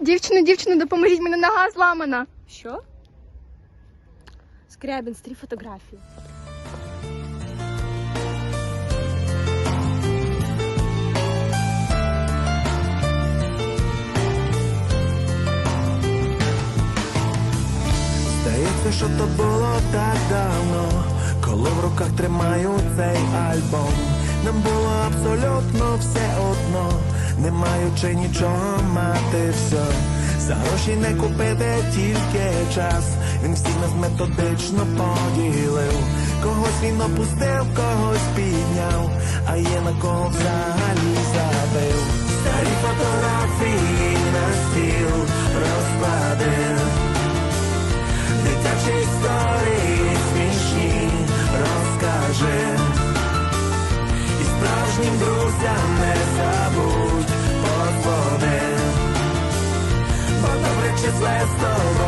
Дівчина, дівчина, допоможіть мене нога зламана. Що? Скрябін, стрій фотографії. Здається, що то було так давно, коли в руках тримаю цей альбом. Нам було абсолютно все одно, не маючи нічого мати все. За гроші не купити тільки час. Він всіх нас методично поділив. Когось він опустив, когось підняв, а є на кого взагалі справжнім не забудь подзвони Бо добре числе з тобою